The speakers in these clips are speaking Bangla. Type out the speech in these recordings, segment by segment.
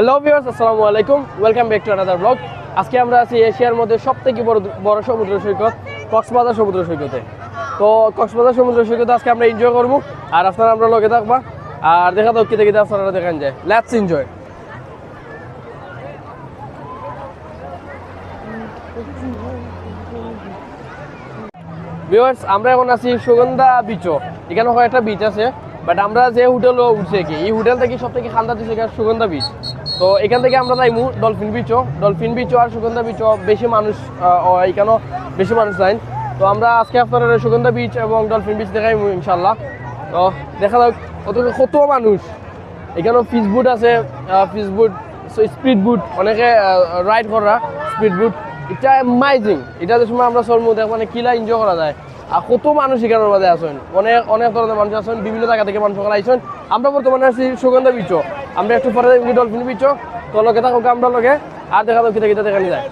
হ্যালো ভিউয়ার্স আসসালামু আলাইকুম। Welcome back to another blog আজকে আমরা আছি এশিয়ার মধ্যে সবথেকে বড় বড় সমুদ্র সৈকত, কক্সবাজার সমুদ্র সৈকতে। তো কক্সবাজার সমুদ্র সৈকতে আজকে আমরা এনজয় করব। আর আপনারা আমরা লগে থাকবা। আর দেখা দাও কিতে কিতে আপনারা দেখান যায়। লেটস এনজয় ভিউয়ার্স আমরা এখন আছি সুগন্ধা বিচও এখানে একটা বিচ আছে বাট আমরা যে হোটেলও উঠছে কি, এই হোটেল থেকে সব থেকে খান্দা দিচ্ছে সুগন্ধা বিচ তো এখান থেকে আমরা যাইমু ডলফিন বিচও ডলফিন বিচও আর সুগন্ধা বিচও বেশি মানুষ এখানেও বেশি মানুষ যাই তো আমরা আজকে আপনারা সুগন্ধা বিচ এবং ডলফিন বিচ দেখাইমু ইনশাল্লাহ তো দেখা যাক, কত কত মানুষ। এখানেও ফিস বুট আছে ফিস বুট স্পিড বুট অনেকে রাইড করা স্পিড বুট এটা অ্যামাইজিং এটা যে সময় আমরা চলমু, দেখ মানে কিলা এনজয় করা যায়। আর কত মানুষ এখানের মাঝে আছেন? অনেক অনেক ধরনের মানুষ আছেন, বিভিন্ন জায়গা থেকে মানুষ আইসেন আমরা বর্তমানে আছি সুগন্ধা বিচ। আমরা একটু পরে যাই ডলফিন বিচ তো লগে থাকুক আমরা লগে। আর দেখা কিতা কিতা যায়।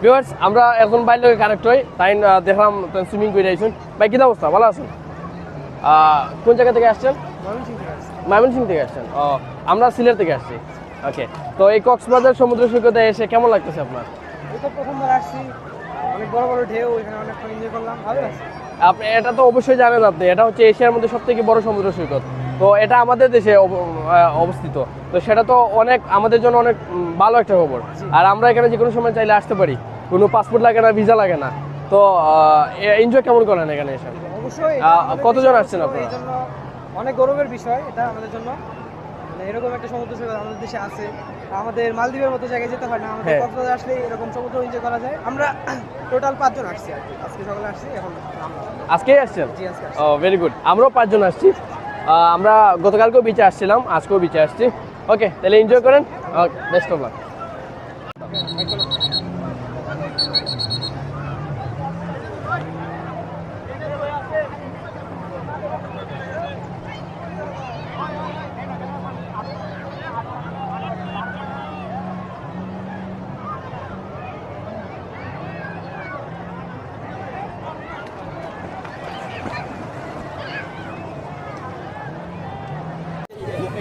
ভিউয়ার্স আমরা এখন বাইর লগে কানেক্ট হই। তাই দেখলাম সুইমিং করে আইসুন। ভাই কিতা অবস্থা? ভালো আছেন কোন জায়গা থেকে আসছেন? ময়মনসিং থেকে আসছেন। ও আমরা সিলেট থেকে আসছি। ওকে তো এই কক্সবাজার সমুদ্র সৈকতে এসে কেমন লাগতেছে আপনার? প্রথমবার আসছি। অনেক বড় বড় ঢেউ এখানে অনেকক্ষণ এনজয় করলাম। ভালো লাগছে। আপনি এটা তো অবশ্যই জানেন আপনি। এটা হচ্ছে এশিয়ার মধ্যে সব থেকে বড় সমুদ্র সৈকত। তো এটা আমাদের দেশে অব- অবস্থিত। তো সেটা তো অনেক আমাদের জন্য অনেক ভালো একটা খবর। আর আমরা এখানে যে কোনো সময় চাইলে আসতে পারি। কোনো পাসপোর্ট লাগে না ভিসা লাগে না। তো এনজয় কেমন করেন এখানে এসে? অবশ্যই কতজন আসছেন আপনারা? অনেক গৌরবের বিষয় এটা আমাদের জন্য। মানে এরকম একটা সমুদ্র সৈকত আমাদের দেশে আছে। আমাদের মালদ্বীপের মতো জায়গায় যেতে হয় না। আমাদের হ্যাঁ। কক্সবাজার আসলে এরকম সমুদ্র এনজয় করা যায়। আমরা টোটাল পাঁচজন আসছি আজকে সকালে আসছি এখন আজকেই আসছেন? জি আজকে ও ভেরি গুড আমরাও পাঁচজন আসছি। আমরা গতকালকেও বিচে আসছিলাম, আজকেও বিচে আসছি। ওকে তাহলে এনজয় করেন। ওকে বেস্ট অফ লাক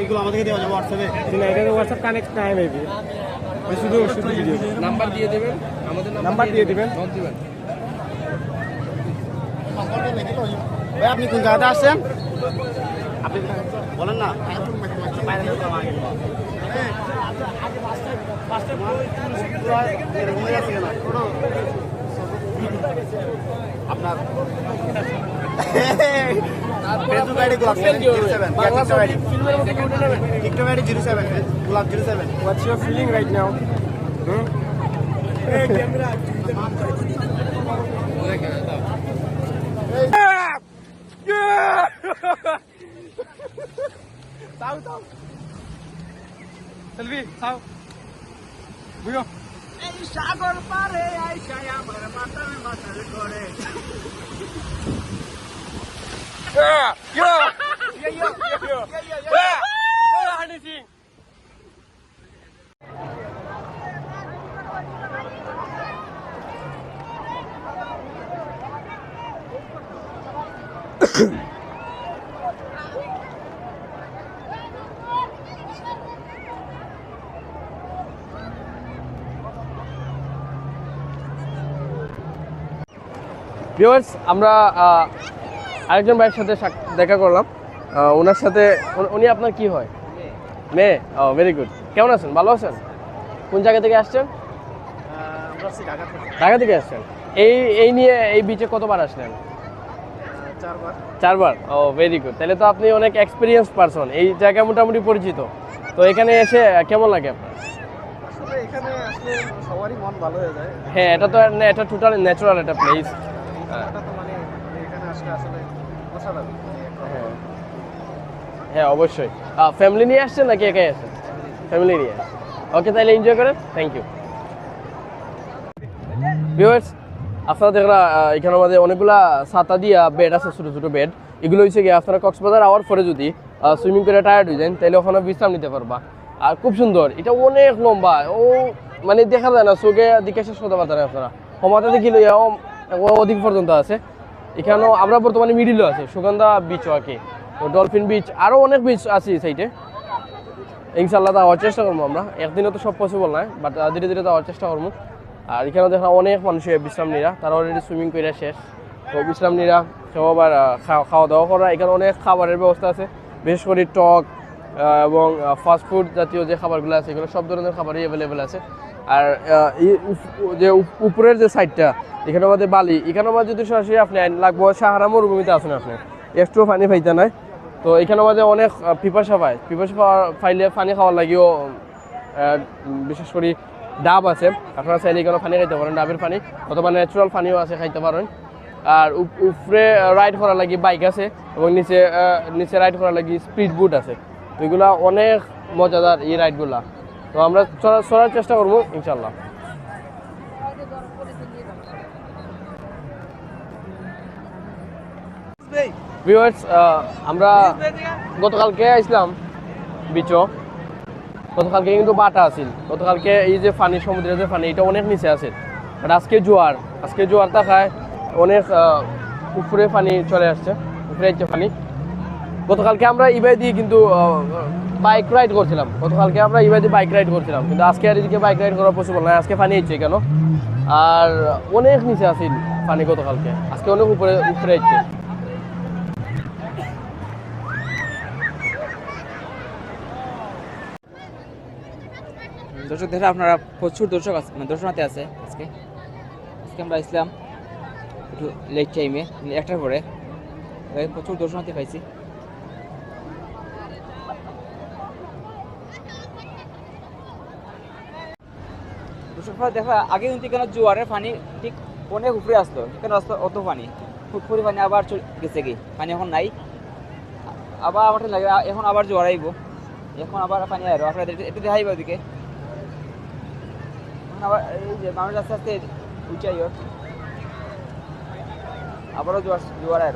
এইগুলো আমাদেরকে দেওয়া যাবে হোয়াটসঅ্যাপে না এটা হোয়াটসঅ্যাপ কানেক্ট নাই মেবি শুধু শুধু ভিডিও নাম্বার দিয়ে দেবেন। আমাদের নাম্বার দিয়ে দিবেন। দিবেন। ভাই আপনি কোন জায়গাতে আসছেন? আপনি বলেন না। আপনার Facebook ID Golap zero seven TikTok ID TikTok ID zero seven Golap zero seven what's your feeling right now Selfie Yeah, বুঝো ভিউয়ার্স আমরা আরেকজন ভাইয়ের সাথে দেখা করলাম। ওনার সাথে উনি- আপনার কি হয়? মেয়ে? ও ভেরি গুড কেমন আছেন? ভালো আছেন? কোন জায়গা থেকে আসছেন? ঢাকা থেকে আসছেন। এই এই নিয়ে এই বিচে কতবার আসলেন? চারবার। ও ভেরি গুড তাহলে তো আপনি অনেক এক্সপিরিয়েন্স পারসন এই জায়গা মোটামুটি পরিচিত। তো এখানে এসে কেমন লাগে আপনার? এখানে আসলে সবারই মন ভালো হয়ে যায়। হ্যাঁ এটা তো এটা টোটাল ন্যাচারাল একটা প্লেস মানে মানে হ্যাঁ। হ্যাঁ অবশ্যই। ফ্যামিলি নিয়ে আসছেন নাকি একাই আসছেন ফ্যামিলি নিয়ে ওকে তাহলে এনজয় করেন। থ্যাংক ইউ ভিউয়ার্স আপনারা দেখরা এখানে আমাদের অনেকগুলা ছাতা দিয়া বেড আছে, ছোটো ছোটো বেড এগুলো হচ্ছে কি আপনারা কক্সবাজার আওয়ার পরে যদি সুইমিং করে টায়ার্ড হয়ে যান, তাহলে ওখানে বিশ্রাম নিতে পারবা। আর খুব সুন্দর, এটা অনেক লম্বা। ও মানে দেখা যায় না, চোখে দিকে শেষ করতে পারতেন আপনারা। ক্ষমতা অধিক পর্যন্ত আছে। এখানেও আমরা বর্তমানে মিডিলও আছে, সুগন্ধা বিচ আর কি ডলফিন বিচ আরও অনেক বিচ আছে এই সাইডে ইনশাল্লাহ যাওয়ার চেষ্টা করব আমরা। একদিনে তো সব পসিবল নয় বাট ধীরে ধীরে যাওয়ার চেষ্টা করব। আর এখানে দেখা অনেক মানুষ বিশ্রাম নিরা তারা অলরেডি সুইমিং করে শেষ। তো বিশ্রাম নিরা কেউ আবার খাওয়া দাওয়া করা, এখানে অনেক খাবারের ব্যবস্থা আছে, বিশেষ করে টক এবং ফাস্টফুড জাতীয় যে খাবারগুলো আছে, এগুলো সব ধরনের খাবারই অ্যাভেলেবেল আছে। আর যে উপরের যে সাইডটা এখানে আমাদের বালি, এখানে আমাদের যদি সরাসরি আপনি আইন লাগবো, সাহারা মরুভূমিতে আছেন আপনি। একটু পানি পাইতে নাই। তো এখানে আমাদের অনেক পিপাসা পায়। পিপাসা পাইলে পানি খাওয়ার লাগিও বিশেষ করে ডাব আছে। আপনারা চাইলে এখানে পানি খাইতে পারেন, ডাবের পানি, অথবা ন্যাচারাল পানিও আছে, খাইতে পারেন। আর উপ- উপরে রাইড করার লাগি বাইক আছে, এবং নিচে নিচে রাইড করার লাগি স্পিড বুট আছে। এগুলা অনেক মজাদার এই রাইডগুলা। তো আমরা চড়ার চেষ্টা করব ইনশাল্লাহ আমরা গতকালকে আসলাম বিচো। গতকালকে কিন্তু বাটা আছিল। গতকালকে এই যে পানি সমুদ্রের যে পানি এটা অনেক নিচে আছে বাট আজকে জোয়ার। আজকে জোয়ার থাকায় অনেক উপরে পানি চলে আসছে, উপরে আসছে পানি গতকালকে আমরা ইবাই দিয়ে কিন্তু বাইক রাইড করছিলাম। গতকালকে আমরা ইবাই দিয়ে বাইক রাইড করছিলাম। কিন্তু আজকে আর এদিকে বাইক রাইড করা পসিবল নয় আজকে পানি হচ্ছে কেন? আর অনেক নিচে আছিল পানি গতকালকে। আজকে অনেক উপরে উপরে হচ্ছে দর্শক দেখে আপনারা প্রচুর দর্শক আছে মানে দর্শনার্থী আছে আজকে। আজকে আমরা ইসলাম একটু লেট টাইমে একটার পরে। প্রচুর দর্শনার্থী পাইছি। ভাই দেখা, আগে কিন্তু কেন জোয়ারের পানি ঠিক অনেক উপরে আসতো। কেন আসতো অত পানি। ফুটফুরি পানি আবার গেছে কি? পানি এখন নাই। আবার আমার লাগে, এখন আবার জোয়ার আইব। এখন আবার পানি আইব। আপনারা একটু- দেখাইব ওদিকে। এখন আবার এই যে মানুষ আস্তে আস্তে উঁচাই আবারও জোয়ার জোয়ার আয়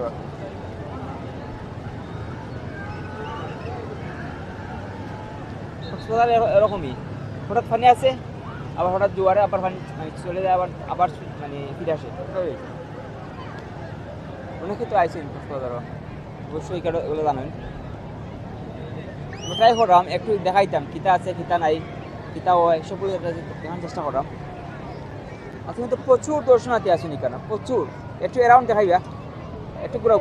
ওর এরকমই। হঠাৎ পানি আছে আবার হঠাৎ জোয়ারে আবার পানি মানে চলে যায় আবার আবার মানে ফিরে আসে। অনেকে তো আইসেন কক্সবাজারও। অবশ্যই এগুলো এগুলো জানেন। ট্রাই করলাম একটু দেখাইতাম কিতা আছে কিতা নাই কিতা হয় সবগুলো দেখার চেষ্টা করলাম। আজকে কিন্তু প্রচুর দর্শনার্থী আসেনি কেন প্রচুর। একটু অ্যারাউন্ড দেখাইবা? একটু ঘুরাও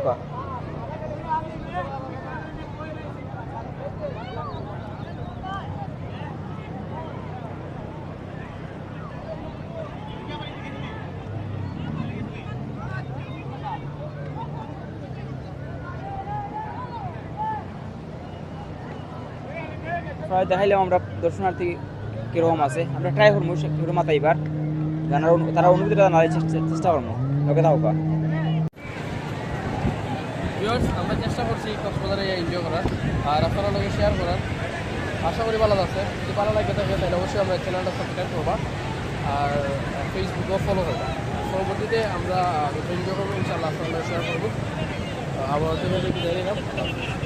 কা দেখাইলাম আমরা দর্শনার্থী কীরকম আছে। আমরা ট্রাই করব সে কীরকম মাথা এবার তারা অনুভূতিটা জানার চেষ্টা- করব। লোকে দাও কা আমরা চেষ্টা করছি কক্সবাজারে এনজয় করার, আর আপনারা লোকে শেয়ার করার। আশা করি ভালো আছে যদি ভালো লাগে থাকে, তাহলে অবশ্যই আমরা চ্যানেলটা সাবস্ক্রাইব করবা, আর ফেসবুকও ফলো করবা। পরবর্তীতে আমরা এনজয় করব, ইনশাআল্লাহ আপনারা শেয়ার করব। আবার